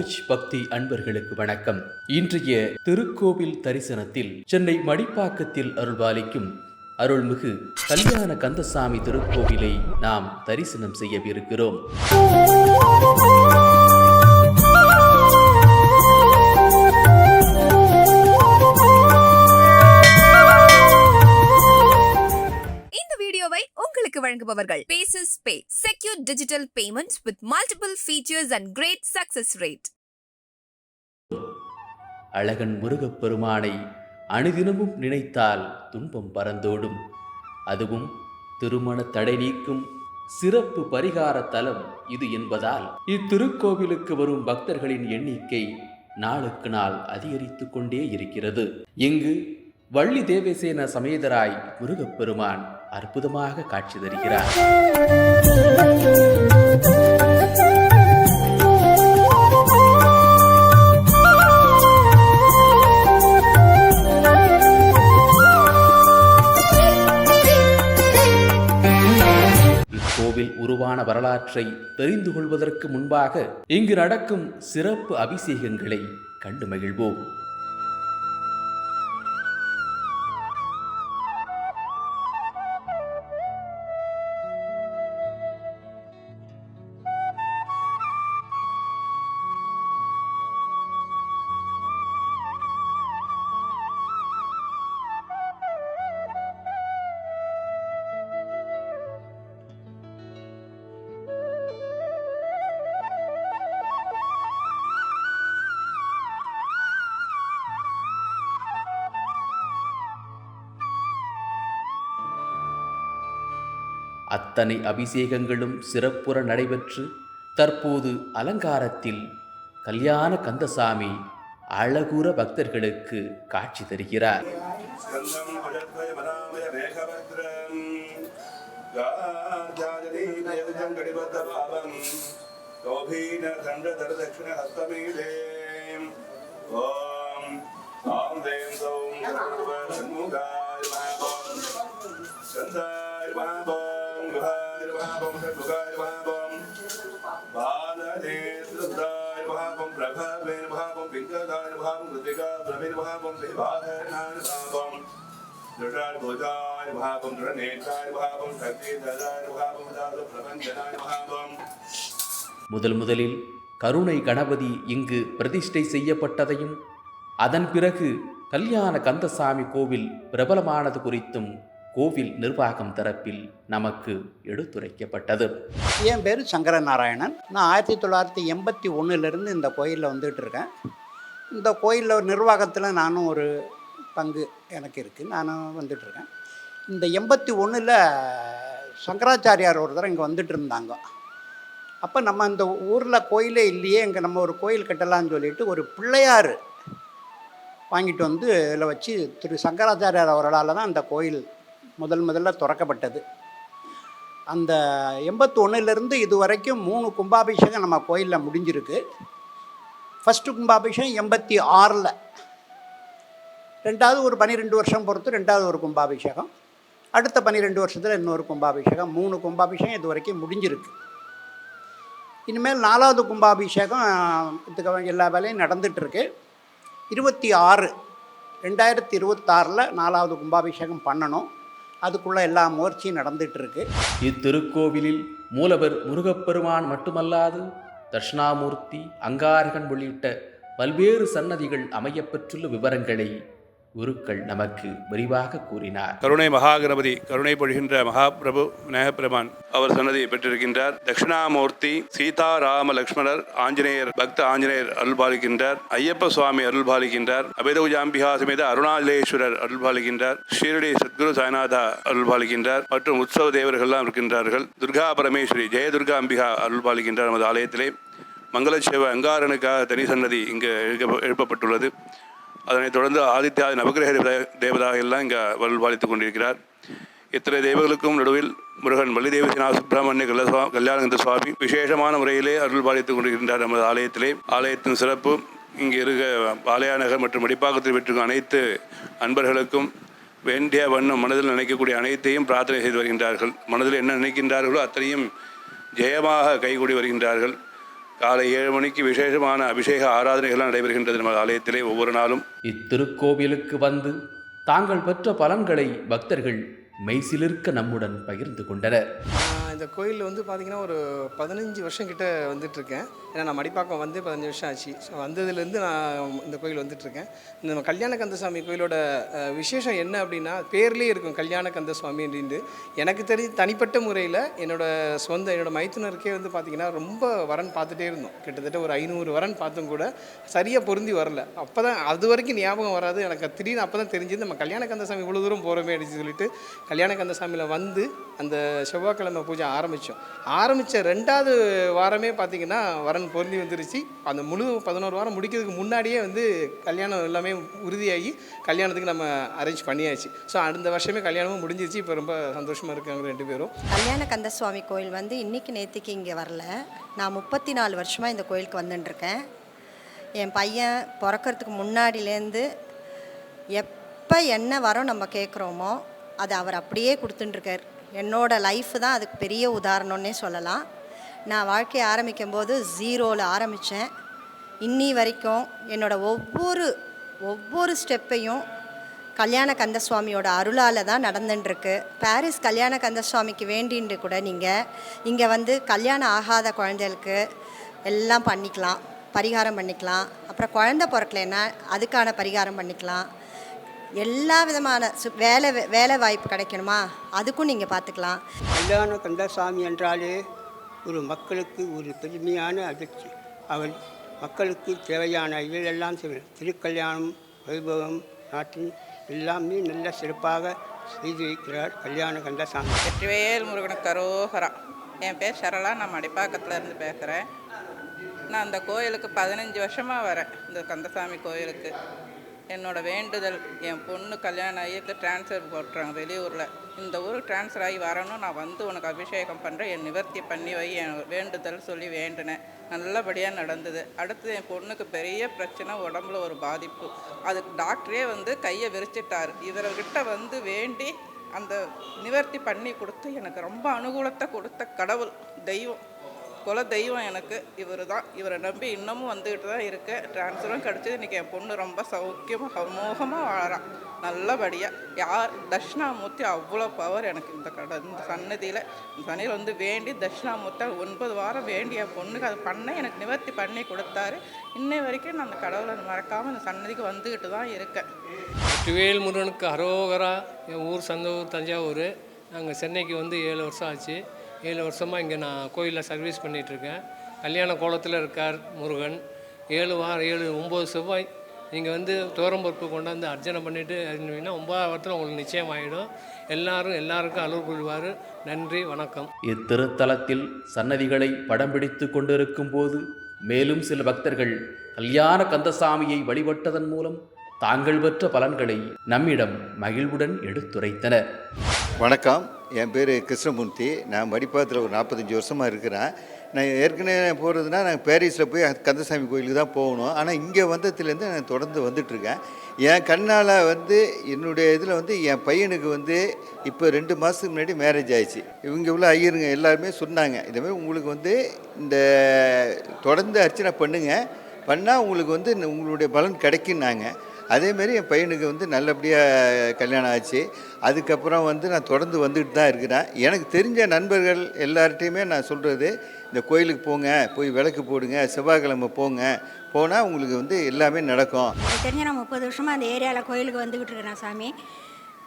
OH பக்தி அன்பர்களுக்கு வணக்கம். இன்றைய திருக்கோவில் தரிசனத்தில் சென்னை மடிப்பாக்கத்தில் அருள்பாலிக்கும் அருள்மிகு கல்யாண கந்தசாமி திருக்கோவிலை நாம் தரிசனம் செய்யவிருக்கிறோம். உங்களுக்கு paces pay secure digital payments with multiple features and great success rate அழகன் முருகப் பெருமானை அணுதினமும் நினைத்தால் துன்பம் பறந்தோடும் அதுவும் திருமண தடை நீக்கும் சிறப்பு பரிகார தலம் இது என்பதால். இத்திருக்கோவிலுக்கு வரும் பக்தர்களின் எண்ணிக்கை நாளுக்கு நாள் அதிகரித்து கொண்டே இருக்கிறது. இங்கு வள்ளி தேவசேன சமேதராய் முருகப்பெருமான் அற்புதமாக காட்சி தருகிறார். இக்கோவில் உருவான வரலாற்றை தெரிந்து கொள்வதற்கு முன்பாக இங்கு நடக்கும் சிறப்பு அபிஷேகங்களை கண்டு மகிழ்வோம். அத்தனை அபிஷேகங்களும் சிறப்புற நடைபெற்று தற்போது அலங்காரத்தில் கல்யாண கந்தசாமி அழகுற பக்தர்களுக்கு காட்சி தருகிறார். ஸ்கந்தம் அஜத்வய மதாமய மேகபத்ரம் முதல் முதலில் கருணை கணபதி இங்கு பிரதிஷ்டை செய்யப்பட்டதையும் அதன் பிறகு கல்யாண கந்தசாமி கோவில் பிரபலமானது குறித்தும் கோவில் நிர்வாகம் தரப்பில் நமக்கு எடுத்துரைக்கப்பட்டது. என் பேர் சங்கரநாராயணன். நான் ஆயிரத்தி தொள்ளாயிரத்தி எண்பத்தி ஒன்றுலேருந்து இந்த கோயிலில் வந்துட்டு இருக்கேன் இந்த கோயிலில் நிர்வாகத்தில் நானும் ஒரு பங்கு எனக்கு இருக்குது நானும் வந்துட்டுருக்கேன் இந்த எண்பத்தி ஒன்றில் சங்கராச்சாரியார் ஒரு தடவை இங்கே வந்துட்டு இருந்தாங்க. அப்போ நம்ம இந்த ஊரில் கோயிலே இல்லையே இங்கே நம்ம ஒரு கோயில் கட்டலாம்னு சொல்லிட்டு ஒரு பிள்ளையார் வாங்கிட்டு வந்து இதில் வச்சு திரு சங்கராச்சாரியார் அவர்களால் தான் அந்த கோயில் முதல் முதல்ல திறக்கப்பட்டது. அந்த எண்பத்தொன்னுலேருந்து இது வரைக்கும் மூணு கும்பாபிஷேகம் நம்ம கோயிலில் முடிஞ்சிருக்கு. ஃபஸ்ட்டு கும்பாபிஷேகம் எண்பத்தி ஆறில். ரெண்டாவது ஒரு பன்னிரெண்டு வருஷம் பொறுத்து ரெண்டாவது ஒரு கும்பாபிஷேகம். அடுத்த பன்னிரெண்டு வருஷத்தில் இன்னொரு கும்பாபிஷேகம். மூணு கும்பாபிஷேகம் இது வரைக்கும் முடிஞ்சிருக்கு. இனிமேல் நாலாவது கும்பாபிஷேகம் இதுக்கு எல்லா வேலையும் நடந்துகிட்ருக்கு இருபத்தி ஆறு ரெண்டாயிரத்தி இருபத்தாறில் நாலாவது கும்பாபிஷேகம் பண்ணணும். அதுக்குள்ளே எல்லா முயற்சியும் நடந்துகிட்ருக்கு இத்திருக்கோவிலில் மூலவர் முருகப்பெருமான் மட்டுமல்லாது தட்சிணாமூர்த்தி அங்காரகன் உள்ளிட்ட பல்வேறு சன்னதிகள் அமையப்பெற்றுள்ள விவரங்களை குருக்கள் நமக்கு விரிவாக கூறினார். கருணை மகாகணபதி கருணை பொழிகின்ற மகாபிரபு விநாயகப்பெருமான் அவர் சன்னதியை பெற்றிருக்கின்றார். தட்சிணாமூர்த்தி சீதாராம லக்ஷ்மணர் ஆஞ்சநேயர் பக்த ஆஞ்சநேயர் அருள்பாலிக்கின்றார். ஐயப்ப சுவாமி அருள்பாலிக்கின்றார். அபேதவுஜாம்பிகா சமேத அருணாச்சலேஸ்வரர் அருள்பாலிக்கின்றார். ஷீரடி சத்குரு சாய்நாதா அருள்பாலிக்கின்றார். மற்றும் உற்சவ தேவர்கள்லாம் இருக்கின்றார்கள். துர்கா பரமேஸ்வரி ஜெயதுர்கா அம்பிகா அருள்பாலிக்கின்றார் நமது ஆலயத்திலே. மங்களச்சேவ அங்காரனுக்காக தனி சன்னதி இங்கு எழுப்ப- எழுப்பப்பட்டுள்ளது. அதனைத் தொடர்ந்து ஆதித்யா நவகிரக தேவதா- தேவதாக எல்லாம் இங்கே அருள்பாலித்துக் கொண்டிருக்கிறார். இத்தனை தெய்வங்களுக்கும் நடுவில் முருகன் வள்ளிதேவசினா சுப்பிரமணிய கல்லசுவா கல்யாணந்த சுவாமி விசேஷமான முறையிலே அருள்பாலித்துக் கொண்டிருக்கின்றார் நமது ஆலயத்திலே. ஆலயத்தின் சிறப்பு இங்கே இருக்க ஆலயாநகர் மற்றும் மடிப்பாக்கத்தில் பெற்றிருக்கும் அனைத்து அன்பர்களுக்கும் வேண்டிய வண்ணம் மனதில் நினைக்கக்கூடிய அனைத்தையும் பிரார்த்தனை செய்து வருகின்றார்கள். மனதில் என்ன நினைக்கின்றார்களோ அத்தனையும் ஜெயமாக கைகூடி வருகின்றார்கள். காலை ஏழு மணிக்கு விசேஷமான அபிஷேக ஆராதனைகள்லாம் நடைபெறுகின்றது நமது ஆலயத்திலே ஒவ்வொரு நாளும். இத்திருக்கோவிலுக்கு வந்து தாங்கள் பெற்ற பலன்களை பக்தர்கள் மெய்சிலிருக்க நம்முடன் பகிர்ந்து கொண்டனர். அந்த இந்த கோயில் வந்து பார்த்திங்கன்னா ஒரு பதினஞ்சு வருஷம் கிட்ட வந்துட்டுருக்கேன். ஏன்னா நான் மடிப்பாக்கம் வந்து பதினஞ்சு வருஷம் ஆச்சு. ஸோ வந்ததுலேருந்து நான் இந்த கோயில் வந்துட்டுருக்கேன். இந்த நம்ம கல்யாண கந்தசாமி கோயிலோட விசேஷம் என்ன அப்படின்னா பேர்லேயே இருக்கும் கல்யாண கந்தசுவாமி அப்படின்ட்டு. எனக்கு தெரிஞ்சு தனிப்பட்ட முறையில் என்னோடய சொந்த என்னோடய மைத்துனருக்கே வந்து பார்த்திங்கன்னா ரொம்ப வரன் பார்த்துட்டே இருந்தோம். கிட்டத்தட்ட ஒரு ஐநூறு வரன் பார்த்தும் கூட சரியாக பொருந்தி வரல. அப்போ தான் அது வரைக்கும் ஞாபகம் வராது. எனக்கு திடீர்னு அப்போ தான் தெரிஞ்சது நம்ம கல்யாண கந்தசாமி இவ்வளோ தூரம் போகிறோமே அப்படின்னு சொல்லிட்டு கல்யாண கந்தசாமியில் வந்து அந்த செவ்வாய்க்கிழமை பூஜை ஆரம்பித்தோம் ஆரம்பித்த ரெண்டாவது வாரமே பார்த்திங்கன்னா வரன் பொருந்தி வந்துருச்சு. அந்த முழு பதினோரு வாரம் முடிக்கிறதுக்கு முன்னாடியே வந்து கல்யாணம் எல்லாமே உறுதியாகி கல்யாணத்துக்கு நம்ம அரேஞ்ச் பண்ணியாச்சு. ஸோ அந்த வருஷமே கல்யாணமும் முடிஞ்சிருச்சு. இப்போ ரொம்ப சந்தோஷமாக இருக்காங்க ரெண்டு பேரும். கல்யாண கந்தசுவாமி கோயில் வந்து இன்றைக்கி நேற்றுக்கு இங்கே வரல. நான் முப்பத்தி நாலு வருஷமாக இந்த கோயிலுக்கு வந்துட்டுருக்கேன். என் பையன் பிறக்கறதுக்கு முன்னாடிலேருந்து எப்போ என்ன வரோம் நம்ம கேட்குறோமோ அதை அவர் அப்படியே கொடுத்துட்டுருக்கார். என்னோடய லைஃப் தான் அதுக்கு பெரிய உதாரணம்னே சொல்லலாம். நான் வாழ்க்கையை ஆரம்பிக்கும் போது ஜீரோவில் ஆரம்பித்தேன் இன்னி வரைக்கும் என்னோட ஒவ்வொரு ஒவ்வொரு ஸ்டெப்பையும் கல்யாண கந்தசுவாமியோட அருளால் தான் நடந்துட்டுருக்கு பாரிஸ் கல்யாண கந்தசுவாமிக்கு வேண்டின்னு கூட நீங்கள் இங்கே வந்து கல்யாணம் ஆகாத குழந்தைகளுக்கு எல்லாம் பண்ணிக்கலாம். பரிகாரம் பண்ணிக்கலாம். அப்புறம் குழந்த பிறக்கலைன்னா அதுக்கான பரிகாரம் பண்ணிக்கலாம். எல்லா விதமான சு- வேலை வேலை வாய்ப்பு கிடைக்கணுமா? அதுக்கும் நீங்கள் பார்த்துக்கலாம் கல்யாண கந்தசாமி என்றாலே ஒரு மக்களுக்கு ஒரு பெருமையான அதிர்ச்சி. அவள் மக்களுக்கு தேவையான இதெல்லாம் செய்வார் திருக்கல்யாணம் வைபவம் நாட்டின் எல்லாமே நல்ல சிறப்பாக செய்து வைக்கிறார் கல்யாண கந்தசாமி. வெற்றிவேல் முருகனுக்கு கரோகரா என் பேர் சரளா நான் மடிப்பாக்கத்தில் இருந்து பேசுகிறேன் நான் அந்த கோயிலுக்கு பதினஞ்சு வருஷமாக வரேன் இந்த கந்தசாமி கோயிலுக்கு. என்னோட வேண்டுதல் என் பொண்ணு கல்யாணம் ஆகி ட்ரான்ஸ்ஃபர் போட்டுறாங்க வெளியூரில். இந்த ஊருக்கு ட்ரான்ஸ்ஃபர் ஆகி வரணும் நான் வந்து உனக்கு அபிஷேகம் பண்ணுறேன் என் நிவர்த்தி பண்ணி வை என் வேண்டுதல் சொல்லி வேண்டினேன். நல்லபடியாக நடந்தது. அடுத்து என் பொண்ணுக்கு பெரிய பிரச்சனை உடம்புல ஒரு பாதிப்பு. அதுக்கு டாக்டரே வந்து கையை விரிச்சிட்டார். இவர்கிட்ட வந்து வேண்டி அந்த நிவர்த்தி பண்ணி கொடுத்து எனக்கு ரொம்ப அனுகூலத்தை கொடுத்த கடவுள் தெய்வம். குல தெய்வம் எனக்கு. இவர் தான் இவரை நம்பி இன்னமும் வந்துக்கிட்டு தான் இருக்கேன் ட்ரான்ஸ்ஃபரும் கிடச்சது. இன்றைக்கி என் பொண்ணு ரொம்ப சௌக்கியமாக சமூகமாக வாழறான் நல்லபடியாக யார்? தட்சிணாமூர்த்தி அவ்வளோ பவர் எனக்கு இந்த கடை இந்த சன்னதியில் சனியில் வந்து வேண்டி தட்சிணாமூர்த்தி ஒன்பது வாரம் வேண்டி என் பொண்ணுக்கு அது பண்ண எனக்கு நிவர்த்தி பண்ணி கொடுத்தாரு. இன்னை வரைக்கும் நான் அந்த கடவுளை மறக்காமல் அந்த சன்னதிக்கு வந்துக்கிட்டு தான் இருக்கேன். வெற்றிவேல் முருகனுக்கு அரோகரா. என் ஊர் சொந்த ஊர் தஞ்சாவூர். நாங்கள் சென்னைக்கு வந்து ஏழு வருஷம் ஆச்சு. ஏழு வருஷமாக இங்கே நான் கோயிலில் சர்வீஸ் பண்ணிகிட்ருக்கேன் கல்யாண கோலத்தில் இருக்கார் முருகன். ஏழு வாரம் ஏழு ஒம்பது செவ்வாய் நீங்கள் வந்து துவரம்பருப்பு கொண்டாந்து அர்ச்சனை பண்ணிவிட்டு இருந்தீங்கன்னா ஒன்பதாவது வாரத்தில் உங்களுக்கு நிச்சயம் ஆகிடும் எல்லாரும் எல்லாருக்கும் அலுவல் கொள்வார் நன்றி வணக்கம். இத்திருத்தலத்தில் சன்னதிகளை படம் பிடித்து கொண்டிருக்கும் போது மேலும் சில பக்தர்கள் கல்யாண கந்தசாமியை வழிபட்டதன் மூலம் தாங்கள் பெற்ற பலன்களை நம்மிடம் மகிழ்வுடன் எடுத்துரைத்தனர். வணக்கம். என் பேர் கிருஷ்ணமூர்த்தி. நான் வடிப்பாத்தில் ஒரு நாற்பத்தஞ்சு வருஷமாக இருக்கிறேன். நான் ஏற்கனவே போகிறதுனா நான் பாரிஸில் போய் கந்தசாமி கோயிலுக்கு தான் போகணும். ஆனால் இங்கே வந்ததுலேருந்து நான் தொடர்ந்து வந்துட்டுருக்கேன். என் கண்ணால் வந்து என்னுடைய இதில் வந்து என் பையனுக்கு வந்து இப்போ ரெண்டு மாதத்துக்கு முன்னாடி மேரேஜ் ஆயிடுச்சு. இவங்க உள்ள ஐயருங்க எல்லாருமே சொன்னாங்க. இதுமாதிரி உங்களுக்கு வந்து இந்த தொடர்ந்து அர்ச்சனை பண்ணுங்கள் பண்ணால் உங்களுக்கு வந்து இந்த உங்களுடைய பலன் கிடைக்குன்னாங்க அதேமாரி என் பையனுக்கு வந்து நல்லபடியாக கல்யாணம் ஆச்சு. அதுக்கப்புறம் வந்து நான் தொடர்ந்து வந்துட்டு தான் இருக்கிறேன். எனக்கு தெரிஞ்ச நண்பர்கள் எல்லார்ட்டையுமே நான் சொல்கிறது இந்த கோயிலுக்கு போங்க போய் விளக்கு போடுங்க செவ்வாய்க்கிழமை போங்க. போனால் உங்களுக்கு வந்து எல்லாமே நடக்கும். தெரிஞ்ச நான் முப்பது வருஷமாக அந்த ஏரியாவில் கோயிலுக்கு வந்துக்கிட்டு இருக்கிறேன் சாமி.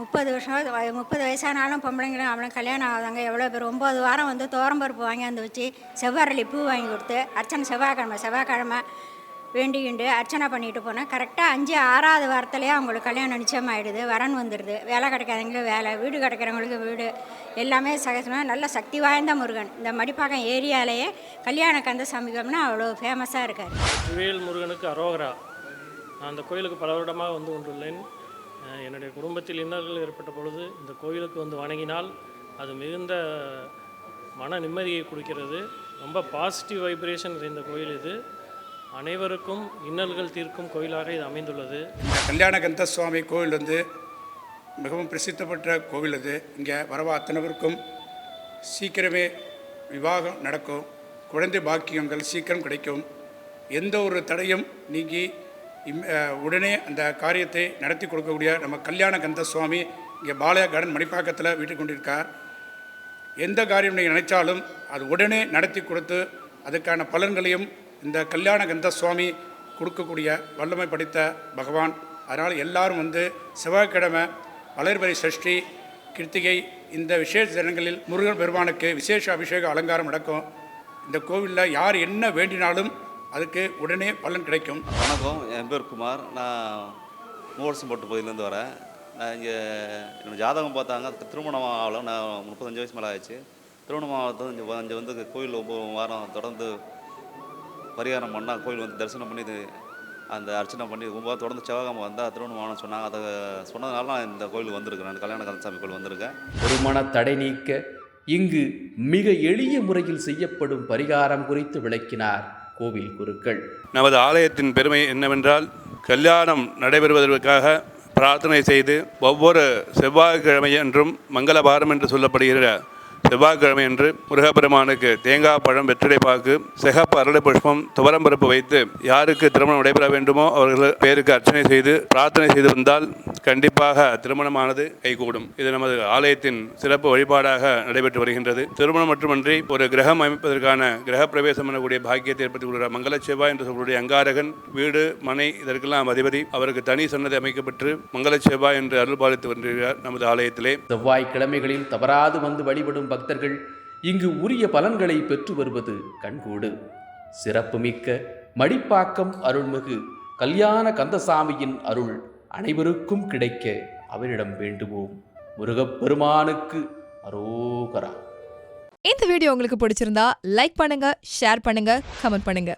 முப்பது வருஷம் முப்பது வயசானாலும் பொம்பளைங்களும் அவளும் கல்யாணம் ஆகுதாங்க. எவ்வளோ பேர் ஒம்பது வாரம் வந்து தோரம்பருப்பு வாங்கி வந்து வச்சு செவ்வாரளி பூ வாங்கி கொடுத்து அர்ச்சனை செவ்வாய்க்கிழமை செவ்வாய்க்கிழமை வேண்டிக்கிண்டு அர்ச்சனை பண்ணிட்டு போனேன். கரெக்டாக அஞ்சு ஆறாவது வாரத்துலேயே அவங்களுக்கு கல்யாணம் நிச்சயம் ஆகிடுது வரன் வந்துடுது. வேலை கிடைக்காதவங்களுக்கு வேலை வீடு கிடைக்கிறவங்களுக்கு வீடு. எல்லாமே சகஜமாக நல்ல சக்தி வாய்ந்த முருகன். இந்த மடிப்பாக்கம் ஏரியாலேயே கல்யாண கந்த சமீபம்னா அவ்வளோ ஃபேமஸாக இருக்கார். வேல் முருகனுக்கு அரோகரா. நான் அந்த கோயிலுக்கு பல வருடமாக வந்து கொண்டுள்ளேன். என்னுடைய குடும்பத்தில் இன்னல்கள் ஏற்பட்ட பொழுது இந்த கோயிலுக்கு வந்து வணங்கினால் அது மிகுந்த மன நிம்மதியை கொடுக்கிறது. ரொம்ப பாசிட்டிவ் வைப்ரேஷன் இந்த கோயில் இது. அனைவருக்கும் இன்னல்கள் தீர்க்கும் கோயிலாக இது அமைந்துள்ளது. இந்த கல்யாண கந்த சுவாமி கோவில் வந்து மிகவும் பிரசித்தப்பட்ட கோவில் அது. இங்கே வரவா அத்தனைவருக்கும் சீக்கிரமே விவாகம் நடக்கும். குழந்தை பாக்கியங்கள் சீக்கிரம் கிடைக்கும். எந்த ஒரு தடையும் நீங்கி உடனே அந்த காரியத்தை நடத்தி கொடுக்கக்கூடிய நம்ம கல்யாண கந்த சுவாமி இங்கே பாலயா கார்டன் மணிப்பாக்கத்தில் வீட்டு கொண்டிருக்கார். எந்த காரியம் நீங்கள் நினைச்சாலும் அது உடனே நடத்தி கொடுத்து அதுக்கான பலன்களையும் இந்த கல்யாண கந்த சுவாமி கொடுக்கக்கூடிய வல்லமை படைத்த பகவான். அதனால் எல்லாரும் வந்து செவ்வாய்க்கிழமை வளர்பறை சஷ்டி கிருத்திகை இந்த விசேஷ தினங்களில் முருகன் பெருமானுக்கு விசேஷ அபிஷேக அலங்காரம் நடக்கும். இந்த கோவிலில் யார் என்ன வேண்டினாலும் அதுக்கு உடனே பலன் கிடைக்கும். வணக்கம். என் பேர் குமார். நான் மூவரசம்பட்டு பகுதியிலேருந்து வரேன். நான் இங்கே என்னோடய ஜாதகம் பார்த்தாங்க. அதுக்கு திருமணம் ஆகல நான் முப்பத்தஞ்சு வயசு மேலே ஆயிடுச்சு. திருமணம் ஆகிறது இங்கே வந்து கோயில் ஒம்பது வாரம் தொடர்ந்து பரிகாரம் பண்ணால் கோயில் வந்து தரிசனம் பண்ணி இது அந்த அர்ச்சனை பண்ணி வாரம் தொடர்ந்து செவ்வாய்க்கிழமை வந்தால் ஆகணும்னு சொன்னாங்க. அதை சொன்னதுனால நான் இந்த கோயிலுக்கு வந்திருக்கேன் நான் கல்யாண கந்தசாமி கோயில் வந்திருக்கேன். திருமண தடை நீக்க இங்கு மிக எளிய முறையில் செய்யப்படும் பரிகாரம் குறித்து விளக்கினார் கோவில் குருக்கள். நமது ஆலயத்தின் பெருமை என்னவென்றால் கல்யாணம் நடைபெறுவதற்காக பிரார்த்தனை செய்து ஒவ்வொரு செவ்வாய்க்கிழமையன்றும் மங்களபாரம் என்று சொல்லப்படுகிற செவ்வாய்க்கிழமை என்று முருகப்பெருமானுக்கு தேங்காய் பழம் வெற்றிலை பாக்கு சிகப்பு அரளி புஷ்பம் துவரம்பருப்பு வைத்து யாருக்கு திருமணம் நடைபெற வேண்டுமோ அவர்கள் பேருக்கு அர்ச்சனை செய்து பிரார்த்தனை செய்து வந்தால் கண்டிப்பாக திருமணமானது கைகூடும். இது நமது ஆலயத்தின் சிறப்பு வழிபாடாக நடைபெற்று வருகின்றது. திருமணம் மட்டுமன்றி ஒரு கிரகம் அமைப்பதற்கான கிரக பிரவேசம் எனக்கூடிய பாக்கியத்தை ஏற்படுத்தி கொள்கிற மங்கள செவ்வாய் என்று சொல்லக்கூடிய அங்காரகன். வீடு மனை இதற்கெல்லாம் அதிபதி. அவருக்கு தனி சன்னதி அமைக்கப்பட்டு மங்கள செவ்வாய் என்று அருள்பாலித்து வருகிறார் நமது ஆலயத்திலே. செவ்வாய் கிழமைகளில் தவறாது வந்து வழிபடும் பக்தர்கள் இங்கு உரிய பலன்களை பெற்று வருவது கண்கூடு. சிறப்புமிக்க மடிப்பாக்கம் அருள்மிகு கல்யாண கந்தசாமியின் அருள் அனைவருக்கும் கிடைக்க அவரிடம் வேண்டுவோம். முருகப்பெருமானுக்கு அரோகரா. இந்த வீடியோ உங்களுக்கு பிடிச்சிருந்தா லைக் பண்ணுங்க ஷேர் பண்ணுங்க கமெண்ட் பண்ணுங்க.